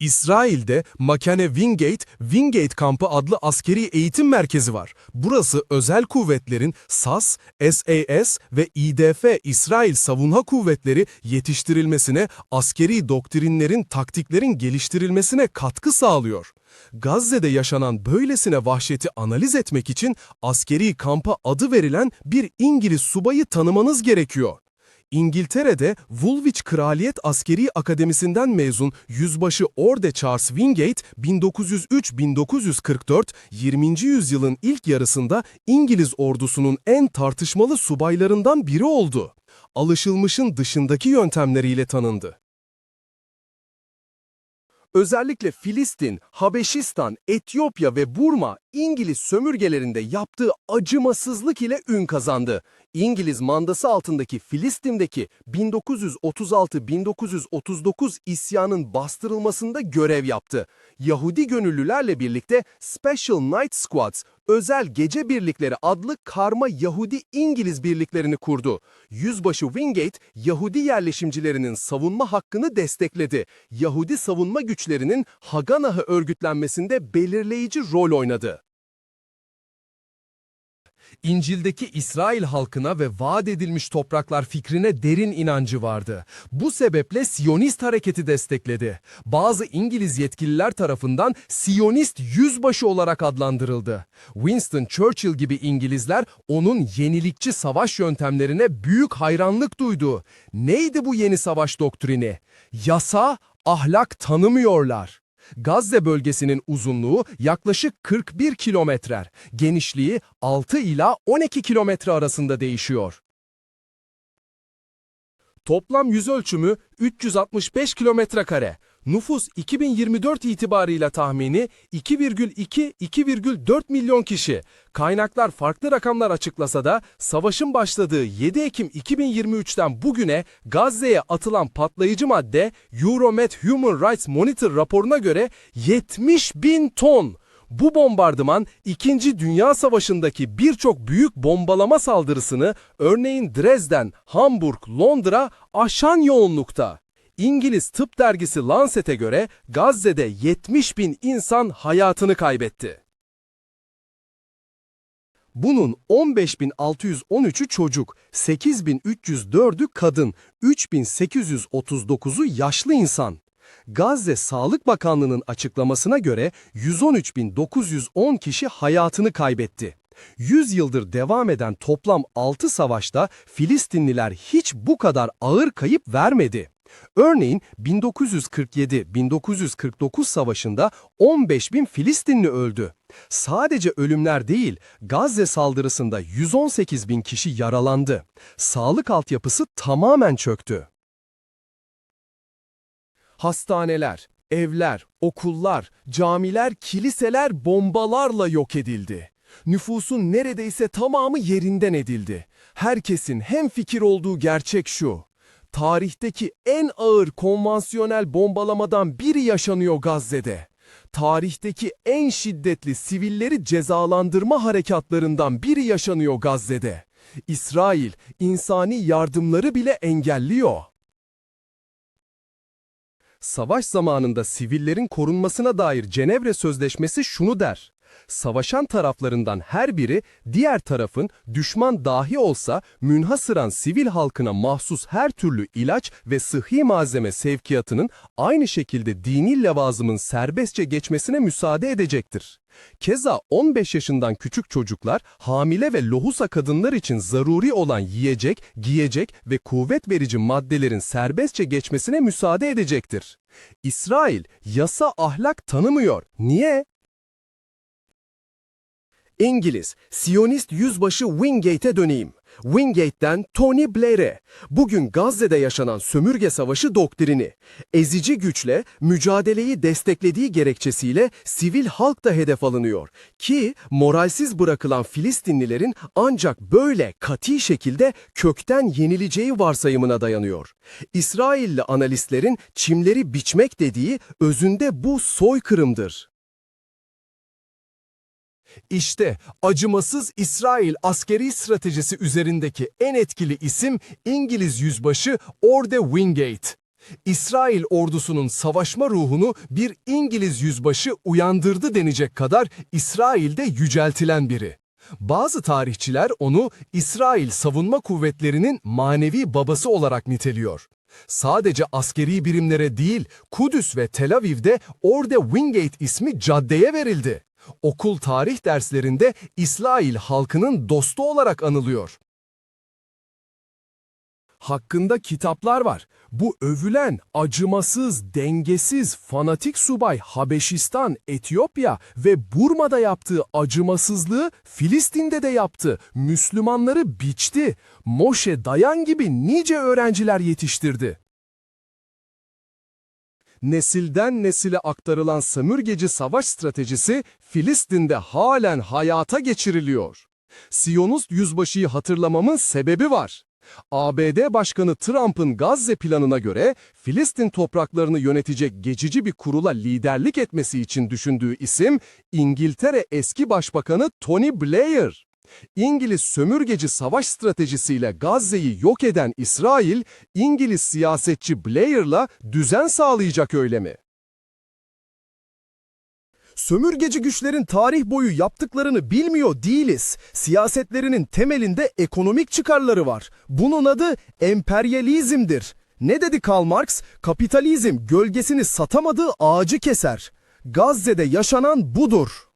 İsrail'de Makane Wingate, Wingate Kampı adlı askeri eğitim merkezi var. Burası özel kuvvetlerin SAS, SAS ve İDF İsrail Savunma Kuvvetleri yetiştirilmesine, askeri doktrinlerin, taktiklerin geliştirilmesine katkı sağlıyor. Gazze'de yaşanan böylesine vahşeti analiz etmek için askeri kampa adı verilen bir İngiliz subayı tanımanız gerekiyor. İngiltere'de Woolwich Kraliyet Askeri Akademisi'nden mezun Yüzbaşı Orde Charles Wingate 1903-1944 20. yüzyılın ilk yarısında İngiliz ordusunun en tartışmalı subaylarından biri oldu. Alışılmışın dışındaki yöntemleriyle tanındı. Özellikle Filistin, Habeşistan, Etiyopya ve Burma İngiliz sömürgelerinde yaptığı acımasızlık ile ün kazandı. İngiliz mandası altındaki Filistin'deki 1936-1939 isyanın bastırılmasında görev yaptı. Yahudi gönüllülerle birlikte Special Night Squads, özel gece birlikleri adlı karma Yahudi İngiliz birliklerini kurdu. Yüzbaşı Wingate, Yahudi yerleşimcilerinin savunma hakkını destekledi. Yahudi savunma güçlerinin Haganah'ı örgütlenmesinde belirleyici rol oynadı. İncil'deki İsrail halkına ve vaat edilmiş topraklar fikrine derin inancı vardı. Bu sebeple Siyonist hareketi destekledi. Bazı İngiliz yetkililer tarafından Siyonist yüzbaşı olarak adlandırıldı. Winston Churchill gibi İngilizler onun yenilikçi savaş yöntemlerine büyük hayranlık duydu. Neydi bu yeni savaş doktrini? Yasa, ahlak tanımıyorlar. Gazze bölgesinin uzunluğu yaklaşık 41 kilometrer, genişliği 6 ila 12 kilometre arasında değişiyor. Toplam yüz ölçümü 365 kilometre kare. Nüfus 2024 itibarıyla tahmini 2,2-2,4 milyon kişi. Kaynaklar farklı rakamlar açıklasa da savaşın başladığı 7 Ekim 2023'ten bugüne Gazze'ye atılan patlayıcı madde Euromed Human Rights Monitor raporuna göre 70 bin ton. Bu bombardıman 2. Dünya Savaşı'ndaki birçok büyük bombalama saldırısını örneğin Dresden, Hamburg, Londra aşan yoğunlukta. İngiliz tıp dergisi Lancet'e göre Gazze'de 70 bin insan hayatını kaybetti. Bunun 15.613'ü çocuk, 8.304'ü kadın, 3.839'u yaşlı insan. Gazze Sağlık Bakanlığı'nın açıklamasına göre 113.910 kişi hayatını kaybetti. 100 yıldır devam eden toplam 6 savaşta Filistinliler hiç bu kadar ağır kayıp vermedi. Örneğin 1947-1949 savaşında 15 bin Filistinli öldü. Sadece ölümler değil, Gazze saldırısında 118 bin kişi yaralandı. Sağlık altyapısı tamamen çöktü. Hastaneler, evler, okullar, camiler, kiliseler bombalarla yok edildi. Nüfusun neredeyse tamamı yerinden edildi. Herkesin hem fikir olduğu gerçek şu. Tarihteki en ağır konvansiyonel bombalamadan biri yaşanıyor Gazze'de. Tarihteki en şiddetli sivilleri cezalandırma harekatlarından biri yaşanıyor Gazze'de. İsrail insani yardımları bile engelliyor. Savaş zamanında sivillerin korunmasına dair Cenevre Sözleşmesi şunu der. Savaşan taraflarından her biri diğer tarafın düşman dahi olsa münhasıran sivil halkına mahsus her türlü ilaç ve sıhhi malzeme sevkiyatının aynı şekilde dini levazımın serbestçe geçmesine müsaade edecektir. Keza 15 yaşından küçük çocuklar, hamile ve lohusa kadınlar için zaruri olan yiyecek, giyecek ve kuvvet verici maddelerin serbestçe geçmesine müsaade edecektir. İsrail yasa ahlak tanımıyor. Niye? İngiliz, Siyonist yüzbaşı Wingate'e döneyim. Wingate'den Tony Blair'e, bugün Gazze'de yaşanan sömürge savaşı doktrini, ezici güçle mücadeleyi desteklediği gerekçesiyle sivil halk da hedef alınıyor ki moralsiz bırakılan Filistinlilerin ancak böyle kati şekilde kökten yenileceği varsayımına dayanıyor. İsrailli analistlerin çimleri biçmek dediği özünde bu soykırımdır. İşte acımasız İsrail askeri stratejisi üzerindeki en etkili isim İngiliz yüzbaşı Orde Wingate. İsrail ordusunun savaşma ruhunu bir İngiliz yüzbaşı uyandırdı denecek kadar İsrail'de yüceltilen biri. Bazı tarihçiler onu İsrail savunma kuvvetlerinin manevi babası olarak niteliyor. Sadece askeri birimlere değil, Kudüs ve Tel Aviv'de orada Wingate ismi caddeye verildi. Okul tarih derslerinde İsrail halkının dostu olarak anılıyor. Hakkında kitaplar var. Bu övülen, acımasız, dengesiz, fanatik subay Habeşistan, Etiyopya ve Burma'da yaptığı acımasızlığı Filistin'de de yaptı. Müslümanları biçti. Moşe Dayan gibi nice öğrenciler yetiştirdi. Nesilden nesile aktarılan sömürgeci savaş stratejisi Filistin'de halen hayata geçiriliyor. Siyonist yüzbaşıyı hatırlamamın sebebi var. ABD Başkanı Trump'ın Gazze planına göre Filistin topraklarını yönetecek geçici bir kurula liderlik etmesi için düşündüğü isim İngiltere eski başbakanı Tony Blair. İngiliz sömürgeci savaş stratejisiyle Gazze'yi yok eden İsrail, İngiliz siyasetçi Blair'la düzen sağlayacak öyle mi? Sömürgeci güçlerin tarih boyu yaptıklarını bilmiyor değiliz. Siyasetlerinin temelinde ekonomik çıkarları var. Bunun adı emperyalizmdir. Ne dedi Karl Marx? Kapitalizm gölgesini satamadığı ağacı keser. Gazze'de yaşanan budur.